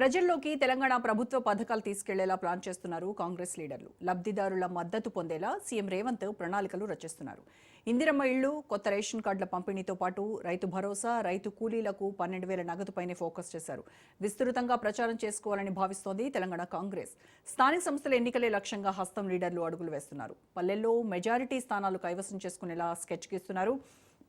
ప్రజల్లోకి తెలంగాణ ప్రభుత్వ పథకాలు తీసుకెళ్ళేలా ప్లాన్ చేస్తున్నారు కాంగ్రెస్ లీడర్లు. లబ్ధిదారుల మద్దతు పొందేలా సీఎం రేవంత్ ప్రణాళికలు రచిస్తున్నారు. ఇందిరమ్మ ఇళ్ళు కొత్త రేషన్ కార్డుల పంపిణీతో పాటు రైతు భరోసా రైతు కూలీలకు పన్నెండు వేల నగదుపైనే ఫోకస్ చేశారు. విస్తృతంగా ప్రచారం చేసుకోవాలని భావిస్తోంది తెలంగాణ కాంగ్రెస్. స్థానిక సంస్థల ఎన్నికలే లక్ష్యంగా హస్తం లీడర్లు అడుగులు వేస్తున్నారు. పల్లెల్లో మెజారిటీ స్థానాలు కైవసం చేసుకునేలా స్కెచ్ గీస్తున్నారు.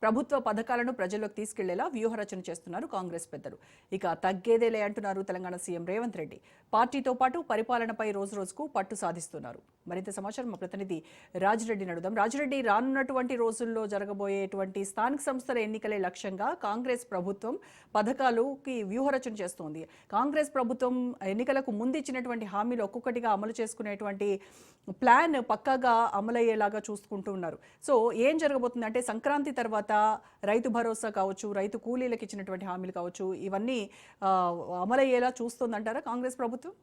ప్రభుత్వ పథకాలను ప్రజల్లోకి తీసుకెళ్ళేలా వ్యూహరచన చేస్తున్నారు కాంగ్రెస్ పెద్దలు. ఇక తగ్గేదేలే అంటున్నారు తెలంగాణ సీఎం రేవంత్ రెడ్డి. పార్టీతో పాటు పరిపాలనపై రోజు రోజుకు పట్టు సాధిస్తున్నారు. మరింత సమాచారం మా ప్రతినిధి రాజిరెడ్డి నడుదాం రాజిరెడ్డి రానున్నటువంటి రోజుల్లో జరగబోయేటువంటి స్థానిక సంస్థల ఎన్నికలే లక్ష్యంగా కాంగ్రెస్ ప్రభుత్వం పథకాలుకి వ్యూహరచన చేస్తోంది. కాంగ్రెస్ ప్రభుత్వం ఎన్నికలకు ముందు ఇచ్చినటువంటి హామీలు ఒక్కొక్కటిగా అమలు చేసుకునేటువంటి ప్లాన్ పక్కాగా అమలయ్యేలాగా చూసుకుంటూ ఉన్నారు. సో ఏం జరగబోతుంది అంటే సంక్రాంతి తర్వాత రైతు భరోసా కావచ్చు రైతు కూలీలకు ఇచ్చినటువంటి హామీలు కావచ్చు ఇవన్నీ ఆ, అమలయ్యేలా చూస్తుందంటారా కాంగ్రెస్ ప్రభుత్వం?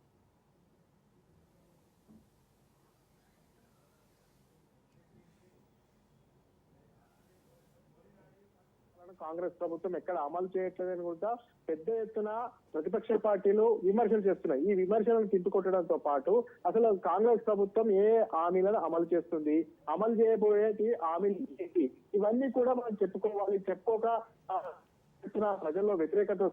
కాంగ్రెస్ ప్రభుత్వం ఎక్కడ అమలు చేయట్లేదని కూడా పెద్ద ఎత్తున ప్రతిపక్ష పార్టీలు విమర్శలు చేస్తున్నాయి. ఈ విమర్శలను తిప్పికొట్టడంతో పాటు అసలు కాంగ్రెస్ ప్రభుత్వం ఏ హామీలను అమలు చేస్తుంది? అమలు చేయబోయేటి హామీలు ఏంటి? ఇవన్నీ కూడా మనం చెప్పుకోవాలి. చెప్పుకోక ఆ, ప్రజల్లో వ్యతిరేకత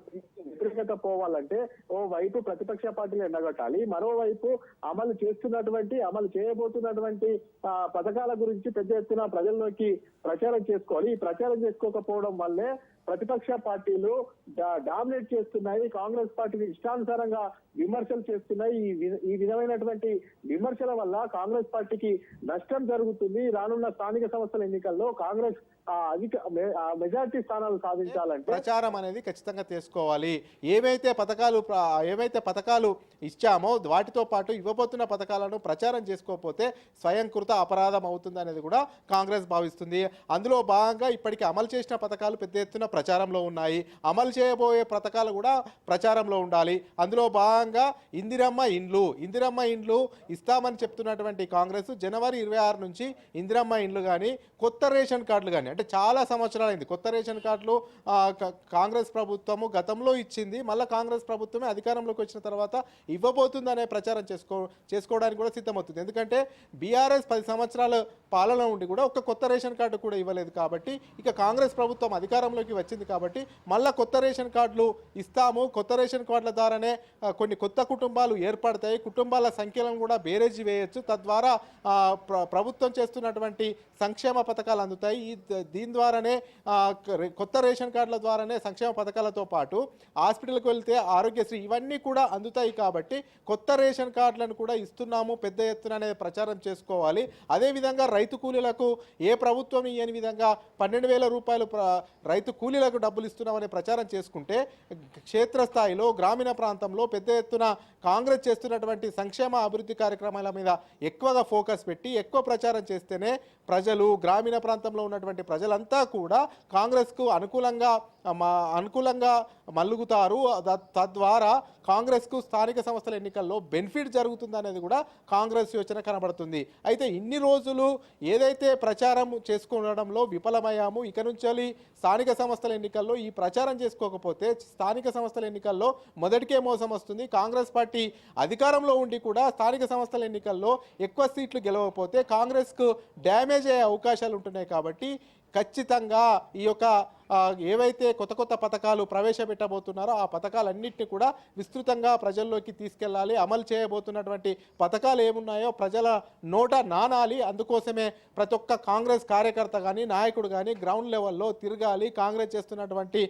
వ్యతిరేకత పోవాలంటే ఓ వైపు ప్రతిపక్ష పార్టీలు ఎండగొట్టాలి మరోవైపు అమలు చేస్తున్నటువంటి అమలు చేయబోతున్నటువంటి ఆ, పథకాల గురించి పెద్ద ఎత్తున ప్రజల్లోకి ప్రచారం చేసుకోవాలి. ఈ ప్రచారం చేసుకోకపోవడం వల్లే ప్రతిపక్ష పార్టీలు డా- డామినేట్ చేస్తున్నాయి కాంగ్రెస్ పార్టీని ఇష్టానుసారంగా విమర్శలు చేస్తున్నాయి. ఈ ఈ విధమైనటువంటి విమర్శల వల్ల కాంగ్రెస్ పార్టీకి నష్టం జరుగుతుంది. రానున్న స్థానిక సంస్థల ఎన్నికల్లో కాంగ్రెస్ అధిక ఆ, మెజారిటీ స్థానాలు సాధించాలంటే ప్రచారం అనేది ఖచ్చితంగా చేసుకోవాలి. ఏవైతే పథకాలు ఏవైతే పథకాలు ఇచ్చామో వాటితో పాటు ఇవ్వబోతున్న పథకాలను ప్రచారం చేసుకోకపోతే స్వయంకృత అపరాధం అవుతుంది అనేది కూడా కాంగ్రెస్ భావిస్తుంది. అందులో భాగంగా ఇప్పటికీ అమలు చేసిన పథకాలు పెద్ద ఎత్తున ప్రచారంలో ఉన్నాయి. అమలు చేయబోయే పథకాలు కూడా ప్రచారంలో ఉండాలి. అందులో భాగంగా ఇందిరమ్మ ఇండ్లు. ఇందిరమ్మ ఇండ్లు ఇస్తామని చెప్తున్నటువంటి కాంగ్రెస్ జనవరి ఇరవై ఆరు నుంచి ఇందిరమ్మ ఇండ్లు కానీ కొత్త రేషన్ కార్డులు కానీ అంటే చాలా సంవత్సరాలైంది కొత్త రేషన్ కార్డులు కాంగ్రెస్ ప్రభుత్వము గతంలో ఇచ్చింది. మళ్ళీ కాంగ్రెస్ ప్రభుత్వమే అధికారంలోకి వచ్చిన తర్వాత ఇవ్వబోతుందనే ప్రచారం చేసుకో చేసుకోవడానికి కూడా సిద్ధమవుతుంది. ఎందుకంటే బీఆర్ఎస్ పది సంవత్సరాల పాలన ఉండి కూడా ఒక్క కొత్త రేషన్ కార్డు కూడా ఇవ్వలేదు కాబట్టి ఇక కాంగ్రెస్ ప్రభుత్వం అధికారంలోకి వచ్చింది కాబట్టి మళ్ళీ కొత్త రేషన్ కార్డులు ఇస్తాము. కొత్త రేషన్ కార్డుల ద్వారానే కొన్ని కొత్త కుటుంబాలు ఏర్పడతాయి. కుటుంబాల సంఖ్యలను కూడా బేరేజీ వేయచ్చు. తద్వారా ప్రభుత్వం చేస్తున్నటువంటి సంక్షేమ పథకాలు అందుతాయి. ఈ దీని ద్వారానే కొత్త రేషన్ కార్డుల ద్వారానే సంక్షేమ పథకాలతో పాటు హాస్పిటల్కి వెళ్తే ఆరోగ్యశ్రీ ఇవన్నీ కూడా అందుతాయి కాబట్టి కొత్త రేషన్ కార్డులను కూడా ఇస్తున్నాము. పెద్ద ఎత్తున అనేది ప్రచారం చేసుకోవాలి. అదేవిధంగా రైతు కూలీలకు ఏ ప్రభుత్వం ఇయ్యని విధంగా పన్నెండు వేల రూపాయలు రైతు కూలీ కూలీలకు డబ్బులు ఇస్తున్నామని ప్రచారం చేసుకుంటే క్షేత్రస్థాయిలో గ్రామీణ ప్రాంతంలో పెద్ద ఎత్తున కాంగ్రెస్ చేస్తున్నటువంటి సంక్షేమ అభివృద్ధి కార్యక్రమాల మీద ఎక్కువగా ఫోకస్ పెట్టి ఎక్కువ ప్రచారం చేస్తేనే ప్రజలు గ్రామీణ ప్రాంతంలో ఉన్నటువంటి ప్రజలంతా కూడా కాంగ్రెస్కు అనుకూలంగా అనుకూలంగా మల్లుగుతారు. తద్వారా కాంగ్రెస్కు స్థానిక సంస్థల ఎన్నికల్లో బెనిఫిట్ జరుగుతుంది అనేది కూడా కాంగ్రెస్ యోచన కనబడుతుంది. అయితే ఇన్ని రోజులు ఏదైతే ప్రచారం చేసుకోవడంలో విఫలమయ్యాము ఇక నుంచి స్థానిక సంస్థ సంస్థల ఎన్నికల్లో ఈ ప్రచారం చేసుకోకపోతే స్థానిక సంస్థల ఎన్నికల్లో మొదటికే మోసం వస్తుంది. కాంగ్రెస్ పార్టీ అధికారంలో ఉండి కూడా స్థానిక సంస్థల ఎన్నికల్లో ఎక్కువ సీట్లు గెలవకపోతే కాంగ్రెస్కు డ్యామేజ్ అయ్యే అవకాశాలు ఉంటున్నాయి కాబట్టి ఖచ్చితంగా ఈ యొక్క ఏవైతే కొత్త కొత్త పథకాలు ప్రవేశపెట్టబోతున్నారో ఆ పథకాలన్నింటినీ కూడా విస్తృతంగా ప్రజల్లోకి తీసుకెళ్ళాలి అమలు చేయబోతున్నటువంటి పథకాలు ఏమున్నాయో ప్రజల నోట నానాలి. అందుకోసమే ప్రతి ఒక్క కాంగ్రెస్ కార్యకర్త కానీ నాయకుడు కానీ గ్రౌండ్ లెవెల్లో తిరగాలి. కాంగ్రెస్ చేస్తున్నటువంటి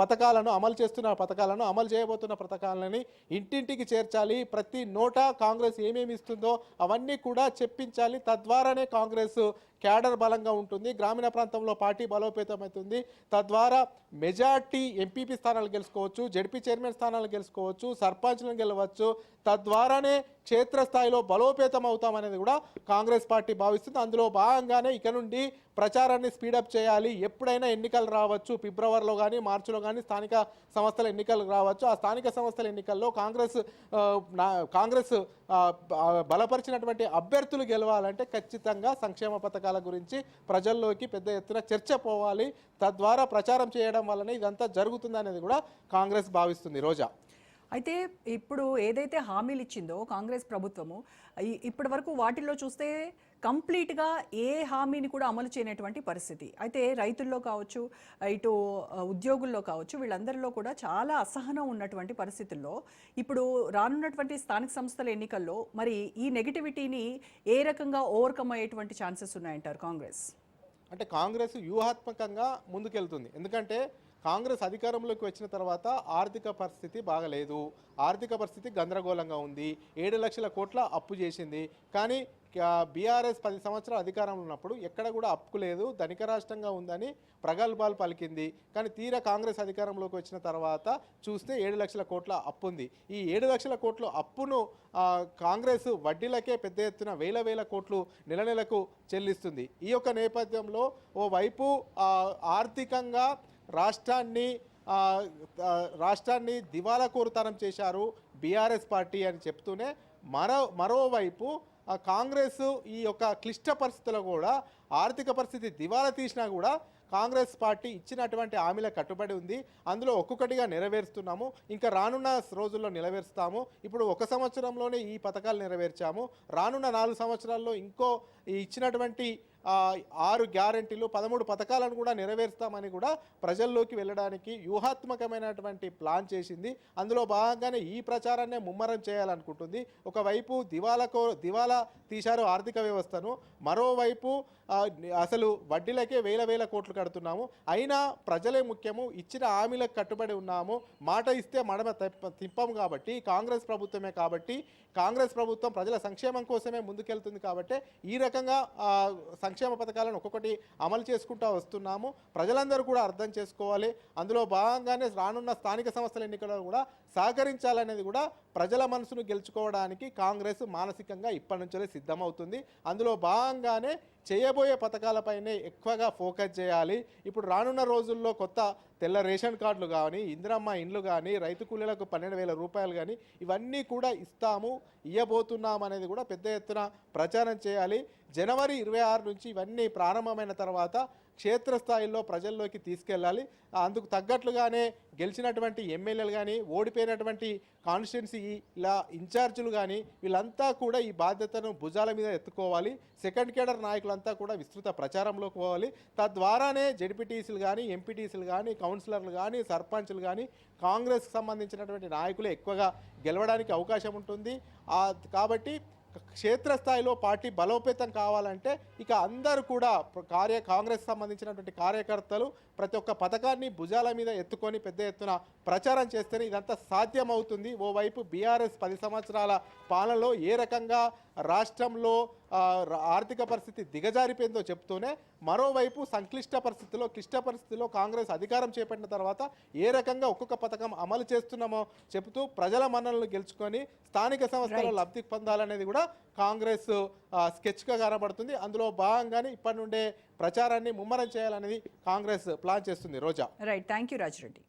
పథకాలను అమలు చేస్తున్న పథకాలను అమలు చేయబోతున్న పథకాలని ఇంటింటికి చేర్చాలి. ప్రతి నోట కాంగ్రెస్ ఏమేమి ఇస్తుందో అవన్నీ కూడా చెప్పించాలి. తద్వారానే కాంగ్రెస్ క్యాడర్ బలంగా ఉంటుంది. గ్రామీణ ప్రాంతంలో పార్టీ బలోపేతమవుతుంది. తద్వారా మెజార్టీ ఎంపీపీ స్థానాలు గెలుచుకోవచ్చు జడ్పీ చైర్మన్ స్థానాలు గెలుచుకోవచ్చు సర్పంచ్లను గెలవచ్చు. తద్వారానే క్షేత్రస్థాయిలో బలోపేతం అవుతామనేది కూడా కాంగ్రెస్ పార్టీ భావిస్తుంది. అందులో భాగంగానే ఇక నుండి ప్రచారాన్ని స్పీడప్ చేయాలి. ఎప్పుడైనా ఎన్నికలు రావచ్చు. ఫిబ్రవరిలో కానీ మార్చిలో కానీ స్థానిక సంస్థల ఎన్నికలు రావచ్చు. ఆ స్థానిక సంస్థల ఎన్నికల్లో కాంగ్రెస్ నా- కాంగ్రెస్ బలపరిచినటువంటి అభ్యర్థులు గెలవాలంటే ఖచ్చితంగా సంక్షేమ పథకాల గురించి ప్రజల్లోకి పెద్ద ఎత్తున చర్చ పోవాలి. తద్వారా ప్రచారం చేయడం వల్లనే ఇదంతా జరుగుతుంది అనేది కూడా కాంగ్రెస్ భావిస్తుంది. రోజా అయితే ఇప్పుడు ఏదైతే హామీలు ఇచ్చిందో కాంగ్రెస్ ప్రభుత్వము ఇప్పటి వరకు వాటిల్లో చూస్తే కంప్లీట్గా ఏ హామీని కూడా అమలు చేయనటువంటి పరిస్థితి. అయితే రైతుల్లో కావచ్చు ఇటు ఉద్యోగుల్లో కావచ్చు వీళ్ళందరిలో కూడా చాలా అసహనం ఉన్నటువంటి పరిస్థితుల్లో ఇప్పుడు రానున్నటువంటి స్థానిక సంస్థల ఎన్నికల్లో మరి ఈ నెగిటివిటీని ఏ రకంగా ఓవర్కమ్ అయ్యేటువంటి ఛాన్సెస్ ఉన్నాయంటారు కాంగ్రెస్? అంటే కాంగ్రెస్ వ్యూహాత్మకంగా ముందుకెళ్తుంది. ఎందుకంటే కాంగ్రెస్ అధికారంలోకి వచ్చిన తర్వాత ఆర్థిక పరిస్థితి బాగలేదు. ఆర్థిక పరిస్థితి గందరగోళంగా ఉంది. ఏడు లక్షల కోట్ల అప్పు చేసింది. కానీ బీఆర్ఎస్ పది సంవత్సరాలు అధికారంలో ఉన్నప్పుడు ఎక్కడ కూడా అప్పు లేదు. ధనిక రాష్ట్రంగా ఉందని ప్రగల్భాలు పలికింది. కానీ తీరా కాంగ్రెస్ అధికారంలోకి వచ్చిన తర్వాత చూస్తే ఏడు లక్షల కోట్ల అప్పు ఉంది. ఈ ఏడు లక్షల కోట్ల అప్పును కాంగ్రెస్ వడ్డీలకే పెద్ద ఎత్తున వేల వేల కోట్లు నెల నెలకు చెల్లిస్తుంది. ఈ యొక్క నేపథ్యంలో ఓవైపు ఆర్థికంగా రాష్ట్రాన్ని రాష్ట్రాన్ని దివాలా కోరుతనం చేశారు బీఆర్ఎస్ పార్టీ అని చెప్తూనే మరో మరోవైపు కాంగ్రెస్ ఈ యొక్క క్లిష్ట పరిస్థితుల్లో కూడా ఆర్థిక పరిస్థితి దివాలా తీసినా కూడా కాంగ్రెస్ పార్టీ ఇచ్చినటువంటి హామీల కట్టుబడి ఉంది. అందులో ఒక్కొక్కటిగా నెరవేరుస్తున్నాము. ఇంకా రానున్న రోజుల్లో నెరవేరుస్తాము. ఇప్పుడు ఒక సంవత్సరంలోనే ఈ పథకాలు నెరవేర్చాము. రానున్న నాలుగు సంవత్సరాల్లో ఇంకో ఇచ్చినటువంటి ఆరు గ్యారంటీలు పదమూడు పథకాలను కూడా నెరవేరుస్తామని కూడా ప్రజల్లోకి వెళ్ళడానికి వ్యూహాత్మకమైనటువంటి ప్లాన్ చేసింది. అందులో భాగంగానే ఈ ప్రచారాన్నే ముమ్మరం చేయాలనుకుంటుంది. ఒకవైపు దివాలాకో దివాలా తీశారు ఆర్థిక వ్యవస్థను. మరోవైపు అసలు వడ్డీలకే వేల వేల కోట్లు కడుతున్నాము. అయినా ప్రజలే ముఖ్యము. ఇచ్చిన హామీలకు కట్టుబడి ఉన్నాము. మాట ఇస్తే మడమ తెప్ప- తిప్పము కాబట్టి కాంగ్రెస్ ప్రభుత్వమే కాబట్టి కాంగ్రెస్ ప్రభుత్వం ప్రజల సంక్షేమం కోసమే ముందుకెళ్తుంది కాబట్టి ఈ రకంగా సంక్షేమ పథకాలను ఒక్కొక్కటి అమలు చేసుకుంటూ వస్తున్నాము. ప్రజలందరూ కూడా అర్థం చేసుకోవాలి. అందులో భాగంగానే రానున్న స్థానిక సంస్థల ఎన్నికల్లో కూడా సహకరించాలనేది కూడా ప్రజల మనసును గెలుచుకోవడానికి కాంగ్రెస్ మానసికంగా ఇప్పటి నుంచే సిద్ధమవుతుంది. అందులో భాగంగానే చేయబోయే పథకాలపైనే ఎక్కువగా ఫోకస్ చేయాలి. ఇప్పుడు రానున్న రోజుల్లో కొత్త తెల్ల రేషన్ కార్డులు కానీ ఇందిరమ్మ ఇండ్లు కానీ రైతు కూలీలకు పన్నెండు వేల రూపాయలు కానీ ఇవన్నీ కూడా ఇస్తాము ఇవ్వబోతున్నాం అనేది కూడా పెద్ద ఎత్తున ప్రచారం చేయాలి. జనవరి ఇరవై ఆరు నుంచి ఇవన్నీ ప్రారంభమైన తర్వాత క్షేత్రస్థాయిలో ప్రజల్లోకి తీసుకెళ్ళాలి. అందుకు తగ్గట్లుగానే గెలిచినటువంటి ఎమ్మెల్యేలు కానీ ఓడిపోయినటువంటి కాన్స్టిట్యున్సీ ఇలా ఇన్ఛార్జీలు కానీ వీళ్ళంతా కూడా ఈ బాధ్యతను భుజాల మీద ఎత్తుకోవాలి. సెకండ్ కేడర్ నాయకులంతా కూడా విస్తృత ప్రచారంలోకి పోవాలి. తద్వారానే జడ్పీటీసీలు కానీ ఎంపీటీసీలు కానీ కౌన్సిలర్లు కానీ సర్పంచ్లు కానీ కాంగ్రెస్కి సంబంధించినటువంటి నాయకులే ఎక్కువగా గెలవడానికి అవకాశం ఉంటుంది. కాబట్టి క్షేత్రస్థాయిలో పార్టీ బలోపేతం కావాలంటే ఇక అందరూ కూడా కార్య కాంగ్రెస్ సంబంధించినటువంటి కార్యకర్తలు ప్రతి ఒక్క పథకాన్ని భుజాల మీద ఎత్తుకొని పెద్ద ఎత్తున ప్రచారం చేస్తేనే ఇదంతా సాధ్యమవుతుంది. ఓవైపు బీఆర్ఎస్ పది సంవత్సరాల పాలనలో ఏ రకంగా రాష్ట్రంలో ఆర్థిక పరిస్థితి దిగజారిపోయిందో చెప్తూనే మరోవైపు సంక్లిష్ట పరిస్థితిలో క్లిష్ట పరిస్థితిలో కాంగ్రెస్ అధికారం చేపట్టిన తర్వాత ఏ రకంగా ఒక్కొక్క పథకం అమలు చేస్తున్నామో చెబుతూ ప్రజల మన్ననలు గెలుచుకొని స్థానిక సంస్థల లబ్ధి పొందాలనేది కూడా కాంగ్రెస్ స్కెచ్గా కనబడుతుంది. అందులో భాగంగానే ఇప్పటి నుండే ప్రచారాన్ని ముమ్మరం చేయాలనేది కాంగ్రెస్ ప్లాన్ చేస్తుంది. Roja. Right thank you Raji Reddy